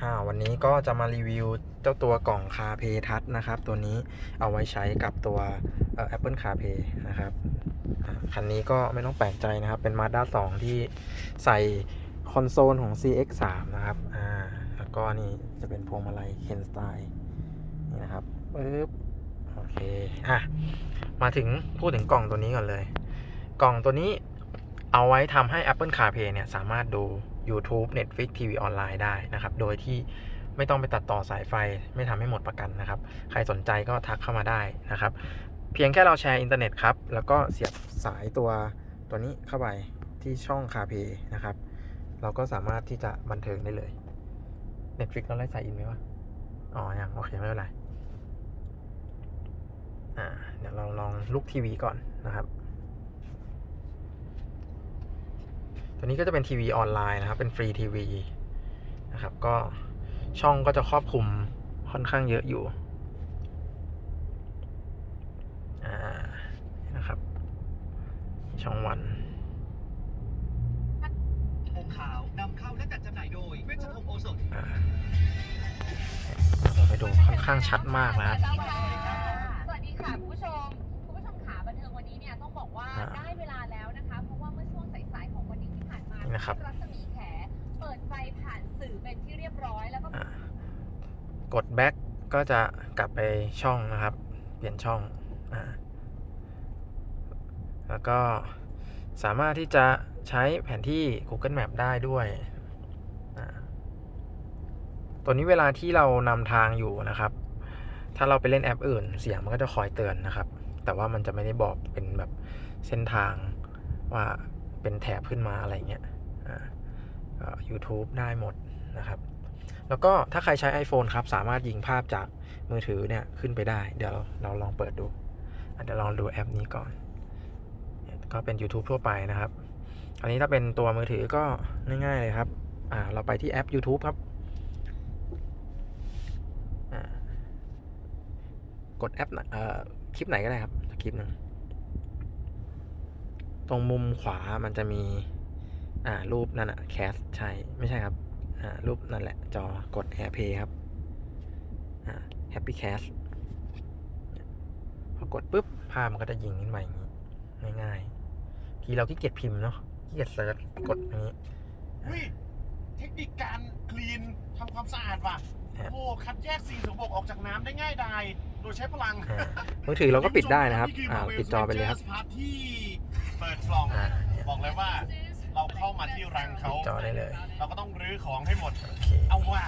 อ่าวันนี้ก็จะมารีวิวเจ้าตัวกล่องคาเพทัชนะครับ ตัวนี้เอาไว้ใช้กับตัวเอ่อ Apple CarPlay นะครับคันนี้ก็ไม่ต้องแปลกใจนะครับ เป็น Mazda 2 ที่ใส่คอนโซลของ CX3 นะครับอ่าแล้วก็นี่จะเป็นพวงมาลัย Ken Style นี่นะครับปึ๊บโอเคอะมาถึงพูดถึงกล่องตัวนี้ก่อนเลย กล่องตัวนี้เอาไว้ทำให้ Apple CarPlay เนี่ยสามารถดู YouTube Netflix TV ออนไลน์ได้นะครับ โดยที่ไม่ต้องไปตัดต่อสายไฟ ไม่ทำให้หมดประกันนะครับ ใครสนใจก็ทักเข้ามาได้นะครับ เพียงแค่เราแชร์อินเทอร์เน็ตครับ แล้วก็เสียบสายตัวตัวนี้เข้าไปที่ช่อง CarPlay นะครับ เราก็สามารถที่จะบันเทิงได้เลย Netflix เราไล่สายอินไหมวะ อ๋อยังโอเคไม่เป็นไร อ่า เดี๋ยวเราลองลุกทีวีก่อนนะครับ ตัวนี้ก็จะเป็นทีวีออนไลน์นะครับ เป็นฟรีทีวีนะครับ ก็ช่องก็จะครอบคลุมค่อนข้างเยอะอยู่อ่านี่นะครับ ช่องวันโอขาวนำเข้าและจัดจำหน่ายโดยเวชพงศ์โอสถอ่าเราไปดูค่อนข้างชัดมากนะครับ นมานี่นะครับรัศมีแขเปิดใจผ่านสื่อเป็นที่เรียบร้อยแล้วก็อ่ากดแบ็กก็จะกลับไปช่องนะครับ เปลี่ยนช่องอ่าแล้วก็สามารถที่จะใช้แผนที่ Google Map ได้ด้วยอ่าตัวนี้เวลาที่เรานำทางอยู่นะครับ ถ้าเราไปเล่นแอปอื่น เสียงมันก็จะคอยเตือนนะครับ แต่ว่ามันจะไม่ได้บอกเป็นแบบเส้นทางว่าเป็นแถบขึ้นมาอะไรเงี้ย อ่าก็ YouTube ได้หมดนะครับ แล้วก็ถ้าใครใช้ iPhone ครับ สามารถยิงภาพจากมือถือเนี่ย ขึ้นไปได้ เดี๋ยวเราลองเปิดดูอะเดี๋ยวลองดูแอปนี้ก่อน ก็เป็น YouTube ทั่วไปนะครับ อันนี้ถ้าเป็นตัวมือถือก็ง่ายๆเลยครับ อ่า เราไปที่แอป YouTube ครับ กดแอปเอ่อคลิปไหนก็ได้ครับ คลิปหนึ่งตรงมุมขวามันจะมี อ่ารูปนั่นอะแคสใช่ไม่ใช่ครับอ่ารูปนั่นแหละ จอกด AirPlay ครับอ่า Happy Cast พอกดปุ๊บภาพมันก็จะยิงขึ้นมาอย่างนี้ง่ายๆทีเราขี้เกียจพิมพ์เนาะขี้เกียจเซิร์ชกดอย่างนี้อุ้ยเทคนิคการคลีนทำความสะอาดว่ะครับโอ้คัดแยกสิ่งสกปรกออกจากน้ำได้ง่ายดายโดยใช้พลังอ่ามือถือเราก็ปิดได้นะครับนี่คืออ่า Marvel ปิดจอไปเลยครับ Avengers Part ที่เปิดกล่องอ่าเนี่ยบอกเลยว่า เราเข้ามาที่รังเขาปิดจอได้เลย เราก็ต้องรื้อของให้หมด โอเคเอาว่า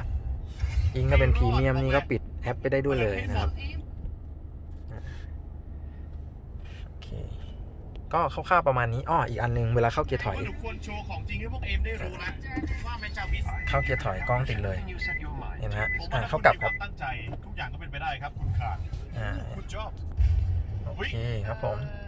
ยิ่งถ้าเป็นพรีเมียมนี่ก็ปิดแอปไปได้ด้วยเลยนะครับโอเคก็คร่าวๆประมาณนี้อ้ออีกอันนึงเวลาเข้าเกียร์ถอยว่าหนูควรโชว์ของจริงให้พวกเอ็มได้รู้นะว่าแมนจาวิสเข้าเกียร์ถอยกล้องติดเลย เห็นไหมฮะอ่าเข้ากลับครับตั้งใจทุกอย่างก็เป็นไปได้ครับ คุณขาดอ่าคุณจอบโอเคครับผม เ